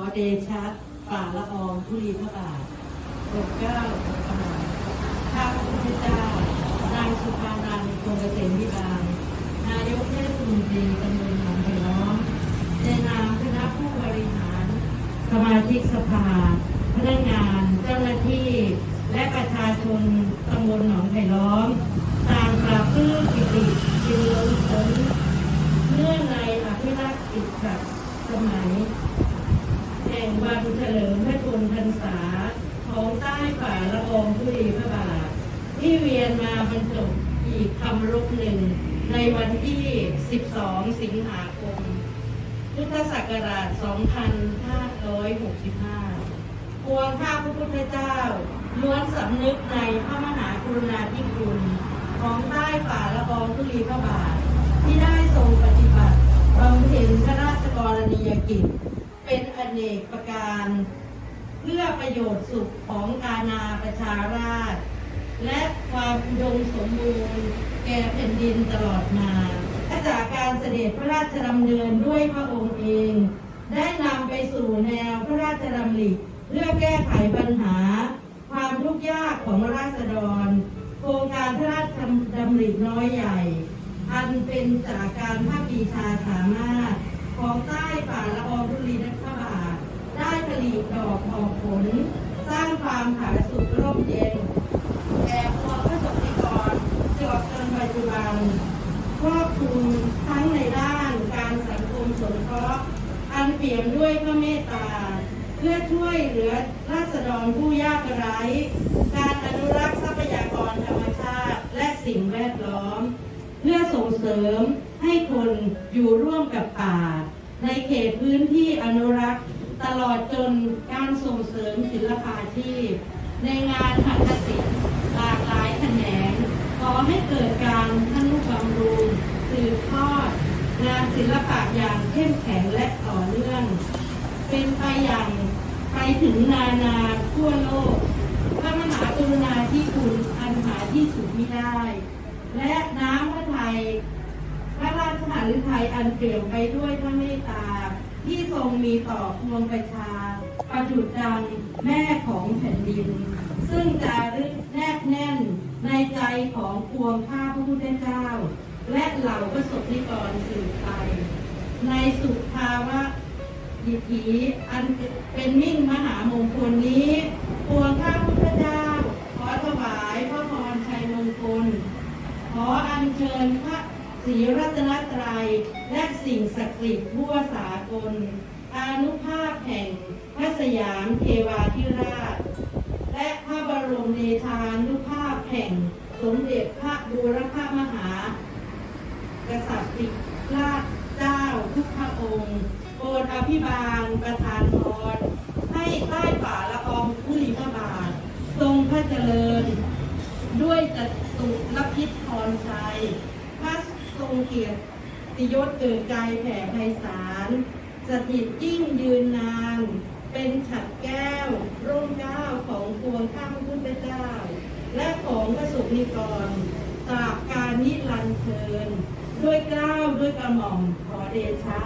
อเดชะฝ่าละอองธุลีพระบาทโปรดเกล้าโปรดกระหม่อมข้าพระพุทธเจ้านางสุภานันท์คงเกษมวิบาลนายกเทศมนตรีตำบลหนองไผ่ล้อมในนามคณะผู้บริหาร สมาชิกสภา พนักงานเจ้าหน้าที่ และประชาชนตำบลหนองไผ่ล้อมต่างปราบปลื้มปิติยินล้นพ้นเนื่องในอภิรักษ์อิสระสมัย แห่งวันเฉลิมพระชนมพรรษาของใต้ฝ่าละอองธุลีพระบาท ที่เวียนมาบรรจบอีกคำรบหนึ่ง ในวันที่ 12 สิงหาคม พุทธศักราช 2565 พวงข้าพระพุทธเจ้าล้วนสำนึกในพระมหากรุณาธิคุณของใต้ฝ่าละอองธุลีพระบาท ที่ได้ทรงปฏิบัติบำเพ็ญพระราชกรณียกิจ เป็นอเนกประการ เพื่อประโยชน์สุขของอาณาประชาราษฎรและความอุดมสมบูรณ์แก่แผ่นดินตลอดมาและจากการเสด็จพระราชดำเนินด้วยพระองค์เอง ได้นำไปสู่แนวพระราชดำริเพื่อแก้ไขปัญหา ความทุกข์ยากของราษฎร โครงการพระราชดำริน้อยใหญ่ อันเป็นจากการภาคปีชาสามารถของใต้ฝ่าละอองธุลีนักบาท ได้ผลิ ดอกออกผล สร้างความผาสุกร่มเย็นแก่พวกประสบนิกรจวบจนปัจจุบันครอบคลุมทั้งในด้านการสังคมสงเคราะห์อันเปี่ยมด้วยพระเมตตา เพื่อช่วยเหลือราษฎรผู้ยากไร้ การอนุรักษ์ทรัพยากรธรรมชาติและสิ่งแวดล้อม เพื่อส่งเสริมให้คนอยู่ร่วมกับป่า ในเขตพื้นที่อนุรักษ์ ตลอดจนการส่งเสริมศิลปาชีพ ในงานหัตถศิลป์หลากหลายแขนงขอให้เกิดการทนุบำรุงสืบทอด งานศิลปะอย่างเข้มแข็งและต่อเนื่อง เป็นไปอย่างไปถึงนานาทั่วโลก พระมหากรุณาธิคุณอันหาที่สุดมิได้ และน้ำพระทัยพระราชหฤทัยอันเปลี่ยมไปด้วยพระเมตตา งมีต่อพวงประชา ประจุดดังแม่ของแผ่นดิน ซึ่งจารึกแนบแน่นในใจของพวงข้าพระพุทธเจ้า และเหล่าประสบนิกรสืบไป ในสุภาวะดิถีอันเป็นมิ่งมหามงคลนี้พวงข้าพุทธเจ้า ขอถวายพระพรชัยมงคล ขออัญเชิญพระศรีรัตนตรัยและสิ่งศักดิ์สิทธิ์ทั่วสากล อานุภาพแห่งพระสยามเทวาธิราช และพระบรมเนธานุภาพแห่งสมเด็จพระบูรพามหากษัตริย์ราชเจ้าทุกพระองค์โปรดอภิบาลประทานพรให้ใต้ฝ่าละอองธุลีพระบาท ทรงพระเจริญ ด้วยจตุรพิษพรชัย พระทรงเกียรติยศเกิดใจแผ่ไพศาล สถิตยิ่งยืนนาน เป็นฉัดแก้ว ร่มเก้าของควงข้าพระพุทธเจ้า และของพระสุนิกรตราบการนิรันดร์เทินด้วยเกล้าวด้วยกระหม่อมขอเดชะ